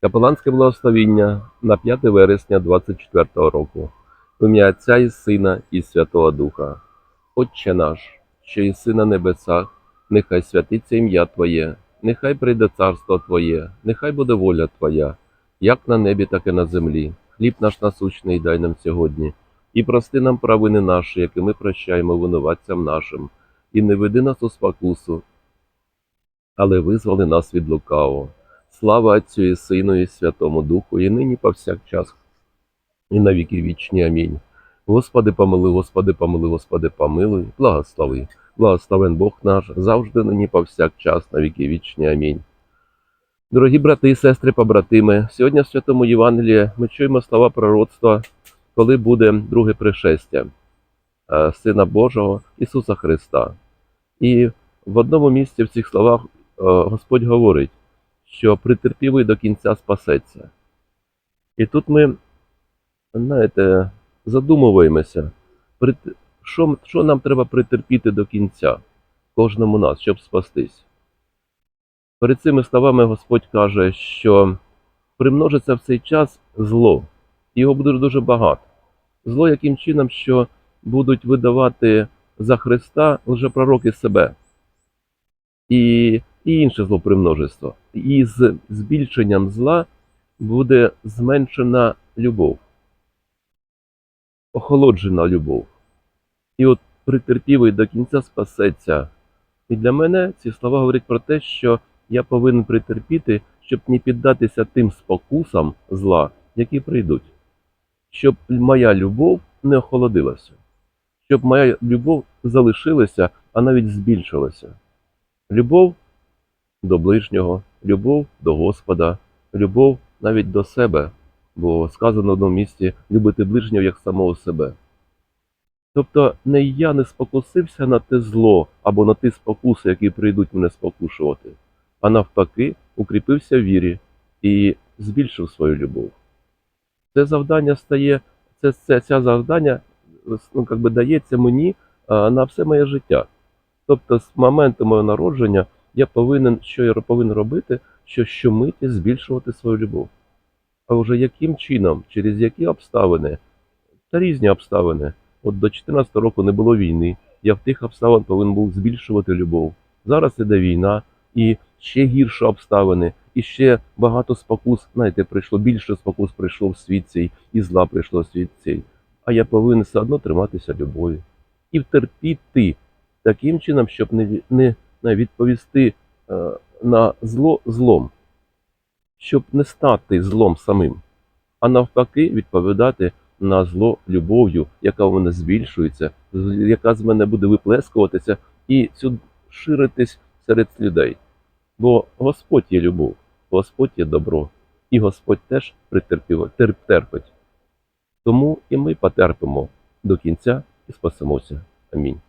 Капеланське благословіння на 5 вересня 24 року. В ім'я Отця і Сина і Святого Духа. Отче наш, що єси на небесах, нехай святиться ім'я Твоє, нехай прийде царство Твоє, нехай буде воля Твоя, як на небі, так і на землі. Хліб наш насущний дай нам сьогодні, і прости нам провини наші, які ми прощаємо винуватцям нашим, і не веди нас у спокусу, але визволи нас від лукавого. Слава Отцю і Сину і Святому Духу, і нині повсякчас, і на віки вічні. Амінь. Господи, помилуй, Господи, помилуй, Господи, помилуй, благослови. Благословен Бог наш, завжди нині повсякчас, на віки вічні. Амінь. Дорогі брати і сестри, побратими, сьогодні в Святому Євангелії ми чуємо слова пророцтва, коли буде друге пришестя е, Сина Божого Ісуса Христа. І в одному місці в цих словах е, Господь говорить, що притерпівий до кінця спасеться. І тут ми, знаєте, задумуємося, що, що нам треба притерпіти до кінця, кожному нас, щоб спастись. Перед цими словами Господь каже, що примножиться в цей час зло, його буде дуже багато. Зло яким чином, що будуть видавати за Христа лжепророки себе. І, і інше зло І з збільшенням зла буде зменшена любов, охолоджена любов. І от притерпівий до кінця спасеться. І для мене ці слова говорять про те, що я повинен притерпіти, щоб не піддатися тим спокусам зла, які прийдуть, щоб моя любов не охолодилася, щоб моя любов залишилася, а навіть збільшилася. Любов до ближнього, любов до Господа, любов навіть до себе, бо сказано в одному місці любити ближнього як самого себе. Тобто не я не спокусився на те зло або на ті спокуси, які прийдуть мене спокушувати, а навпаки, укріпився в вірі і збільшив свою любов. Це завдання стає, це, це, це завдання ну, как дається мені а, на все моє життя. Тобто, з моменту мого народження я повинен, що я повинен робити, що щомиті збільшувати свою любов. А вже яким чином, через які обставини, та різні обставини. От до 14 року не було війни. Я в тих обставин повинен був збільшувати любов. Зараз іде війна, і ще гірші обставини, і ще багато спокус. Знаєте, прийшло більше спокус прийшло в світ цей, і зла прийшло світ цей. А я повинен все одно триматися любові і втерпіти таким чином, щоб не, не відповісти е, на зло злом, щоб не стати злом самим, а навпаки, відповідати на зло любов'ю, яка в мене збільшується, яка з мене буде виплескуватися і ширитись серед людей. Бо Господь є любов, Господь є добро, і Господь теж терп, терпить. Тому і ми потерпимо до кінця і спасемося. Амінь.